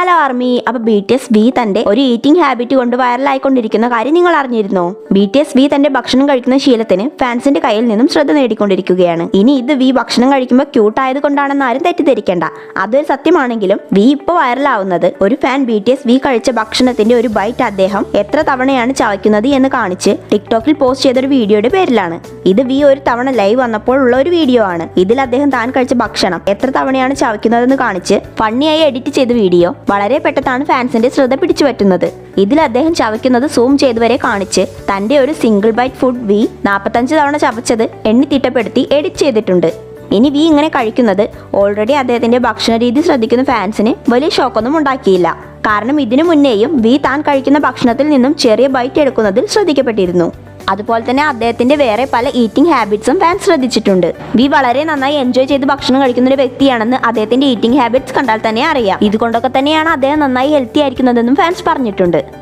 Hello army അപ്പൊ B T S V തന്റെ ഒരു ഈറ്റിംഗ് ഹാബിറ്റ് കൊണ്ട് വൈറലായിക്കൊണ്ടിരിക്കുന്ന കാര്യം നിങ്ങൾ അറിഞ്ഞിരുന്നോ? ബി ടി എസ് വി തന്റെ ഭക്ഷണം കഴിക്കുന്ന ശീലത്തിന് ഫാൻസിന്റെ കയ്യിൽ നിന്നും ശ്രദ്ധ നേടിക്കൊണ്ടിരിക്കുകയാണ്. ഇനി ഇത് വി ഭക്ഷണം കഴിക്കുമ്പോൾ ക്യൂട്ട് ആയത് കൊണ്ടാണെന്ന് ആരും തെറ്റിദ്ധരിക്കേണ്ട. അതൊരു സത്യമാണെങ്കിലും വി ഇപ്പോൾ വൈറലാവുന്നത് ഒരു fan B T S V കഴിച്ച ഭക്ഷണത്തിന്റെ ഒരു ബൈറ്റ് അദ്ദേഹം എത്ര തവണയാണ് ചവയ്ക്കുന്നത് എന്ന് കാണിച്ച് ടിക്ടോക്കിൽ പോസ്റ്റ് ചെയ്ത ഒരു വീഡിയോയുടെ പേരിലാണ്. ഇത് വി ഒരു തവണ ലൈവ് വന്നപ്പോൾ ഉള്ള ഒരു വീഡിയോ ആണ്. ഇതിൽ അദ്ദേഹം താൻ കഴിച്ച ഭക്ഷണം എത്ര തവണയാണ് ചവയ്ക്കുന്നതെന്ന് കാണിച്ച് ഫണ്ണിയായി എഡിറ്റ് ചെയ്ത വീഡിയോ വളരെ പെട്ടെന്നാണ് ഫാൻസിന്റെ ശ്രദ്ധ പിടിച്ചു പറ്റുന്നത്. ഇതിൽ അദ്ദേഹം ചവയ്ക്കുന്നത് സൂം ചെയ്തുവരെ കാണിച്ച് തന്റെ ഒരു സിംഗിൾ ബൈറ്റ് ഫുഡ് വി നാൽപ്പത്തഞ്ച് തവണ ചവച്ചത് എണ്ണി തിട്ടപ്പെടുത്തി എഡിറ്റ് ചെയ്തിട്ടുണ്ട്. ഇനി വി ഇങ്ങനെ കഴിക്കുന്നത് ഓൾറെഡി അദ്ദേഹത്തിന്റെ ഭക്ഷണ രീതി ശ്രദ്ധിക്കുന്ന ഫാൻസിന് വലിയ ഷോക്കൊന്നും ഉണ്ടാക്കിയില്ല. കാരണം ഇതിനു മുന്നേയും വി താൻ കഴിക്കുന്ന ഭക്ഷണത്തിൽ നിന്നും ചെറിയ ബൈറ്റ് എടുക്കുന്നതിൽ ശ്രദ്ധിക്കപ്പെട്ടിരുന്നു. അതുപോലെ തന്നെ അദ്ദേഹത്തിന്റെ വേറെ പല ഈറ്റിംഗ് ഹാബിറ്റ്സും ഫാൻസ് ശ്രദ്ധിച്ചിട്ടുണ്ട്. വി വളരെ നന്നായി എൻജോയ് ചെയ്ത് ഭക്ഷണം കഴിക്കുന്ന ഒരു വ്യക്തിയാണെന്ന് അദ്ദേഹത്തിന്റെ ഈറ്റിംഗ് ഹാബിറ്റ്സ് കണ്ടാൽ തന്നെ അറിയാം. ഇതുകൊണ്ടൊക്കെ തന്നെയാണ് അദ്ദേഹം നന്നായി ഹെൽത്തി ആയിരിക്കുന്നതെന്നും ഫാൻസ് പറഞ്ഞിട്ടുണ്ട്.